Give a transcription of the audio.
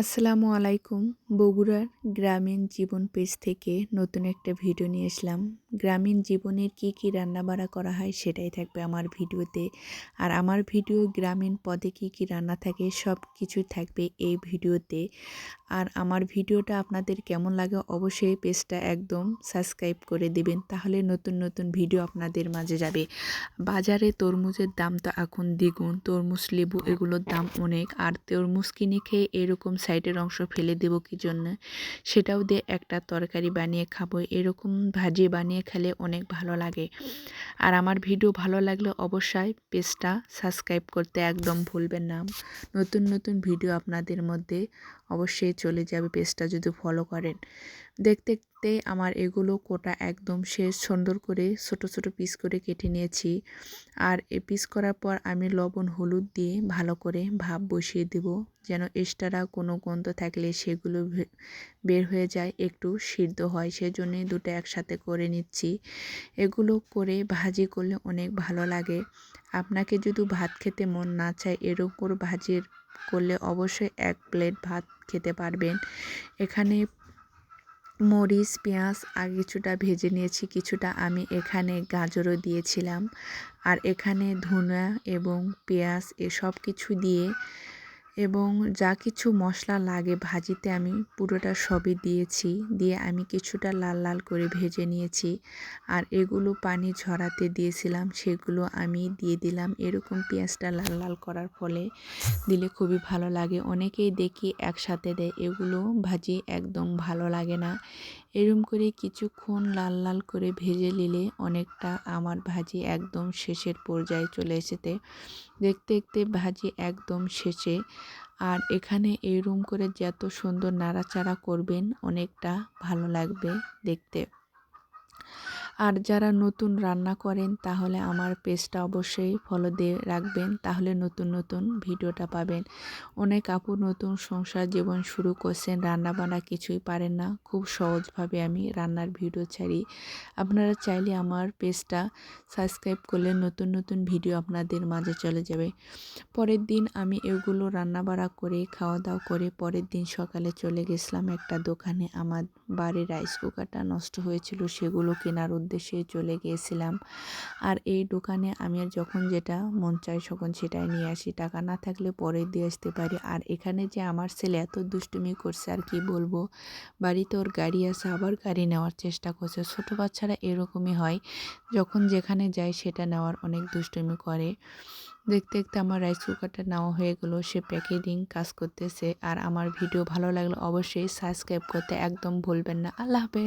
আসসালামু আলাইকুম, বগুড়ার গ্রামীণ জীবন পেজ থেকে নতুন একটা ভিডিও নিয়ে আসলাম। গ্রামীণ জীবনের কি কি রান্নাবাড়া করা হয় সেটাই থাকবে আমার ভিডিওতে। আর আমার ভিডিও গ্রামীণ পদে কি কি রান্না থাকে সব কিছু থাকবে এই ভিডিওতে। আর আমার ভিডিওটা আপনাদের কেমন লাগে অবশ্যই পেজটা একদম সাবস্ক্রাইব করে দেবেন, তাহলে নতুন নতুন ভিডিও আপনাদের মাঝে যাবে। বাজারে তরমুজের দাম তো এখন দ্বিগুণ, তরমুজ, লেবু এগুলোর দাম অনেক, আর তরমুজ কিনে খেয়ে এরকম সাইডের অংশ ফেলে দেব কি জন্য? সেটাও দিয়ে একটা তরকারি বানিয়ে খাব। এরকম ভাজি বানিয়ে খেলে অনেক ভালো লাগে। আর আমার ভিডিও ভালো লাগলে অবশ্যই পেজটা সাবস্ক্রাইব করতে একদম ভুলবেন না। নতুন নতুন ভিডিও আপনাদের মধ্যে অবশ্যই চলে যাবে পেজটা যদি ফলো করেন। দেখতে দেখতে আমার এগুলো কোটা একদম শেষ, সুন্দর করে ছোট ছোট পিস করে কেটে নিয়েছি। আর এ পিস করার পর আমি লবণ, হলুদ দিয়ে ভালো করে ভাপ বসিয়ে দেব, যেন এক্সট্রা কোনো গন্ধ থাকলে সেগুলো বের হয়ে যায়, একটু সিদ্ধ হয়। সেজন্যই দুটো একসাথে করে নিচ্ছি। এগুলো করে ভাজি করলে অনেক ভালো লাগে। আপনাকে যদি ভাত খেতে মন না চায় এরকম ভাজির করলে অবশ্যই এক প্লেট ভাত খেতে পারবেন। এখানে মরিচ, পেঁয়াজ আর কিছুটা ভেজে নিয়েছি, কিছুটা আমি এখানে গাজরও দিয়েছিলাম। আর এখানে ধুনা এবং পেঁয়াজ এসব কিছু দিয়ে এবং যা কিছু মশলা লাগে ভাজিতে আমি পুরোটা সবই দিয়েছি, দিয়ে আমি কিছুটা লাল লাল করে ভেজে নিয়েছি। আর এগুলো পানি ঝরাতে দিয়েছিলাম, সেগুলো আমি দিয়ে দিলাম। এরকম পেঁয়াজটা লাল লাল করার ফলে দিলে খুবই ভালো লাগে। অনেকেই দেখি একসাথে দেয়, এগুলো ভাজি একদম ভালো লাগে না। এরম করে কিছুক্ষণ লাল লাল করে ভেজে নিলে অনেকটা আমার ভাজি একদম শেষের পর্যায়ে চলে এসেতে দেখতে দেখতে ভাজি একদম শেষে। আর এখানে এই রুম করে যত সুন্দর নাড়াচাড়া করবেন, অনেকটা ভালো লাগবে দেখতে। আর যারা নতুন রান্না করেন, তাহলে আমার পেজটা অবশ্যই ফলো দিয়ে রাখবেন। তাহলে নতুন নতুন ভিডিওটা পাবেন। অনেক আপু নতুন সংসার জীবন শুরু করছেন রান্না বান্না কিছুই পারেন না। খুব সহজভাবে আমি রান্নার ভিডিও ছাড়ি। আপনারা চাইলে আমার পেজটা সাবস্ক্রাইব করলে নতুন নতুন ভিডিও আপনাদের মাঝে চলে যাবে। পরের দিন আমি এগুলো রান্না বাড়া করে খাওয়া দাওয়া করে পরের দিন সকালে চলে গেছিলাম একটা দোকানে। আমার বাড়ির রাইস কুকারটা নষ্ট হয়েছিল, সেগুলো কেনার উদ্দেশ্যে চলে গিয়েছিলাম। আর এই দোকানে আমি আর যখন যেটা মন চায় তখন সেটাই নিয়ে আসি। টাকা না থাকলে পরে দিয়ে আসতে পারি। আর এখানে যে আমার ছেলে এত দুষ্টুমি করছে, আর কি বলব? বাড়িতে ওর গাড়ি আছে, আবার গাড়ি নেওয়ার চেষ্টা করছে। ছোটো বাচ্চারা এরকমই হয়। যখন যেখানে যায় সেটা নেওয়ার অনেক দুষ্টুমি করে। দেখতে দেখতে আমার রাইস কুকারটা নেওয়া হয়ে গেলো। সে প্যাকেজিং কাজ করতেছে। আর আমার ভিডিও ভালো লাগলে অবশ্যই সাবস্ক্রাইব করতে একদম ভুলবেন না। আল্লাহ হাফেজ।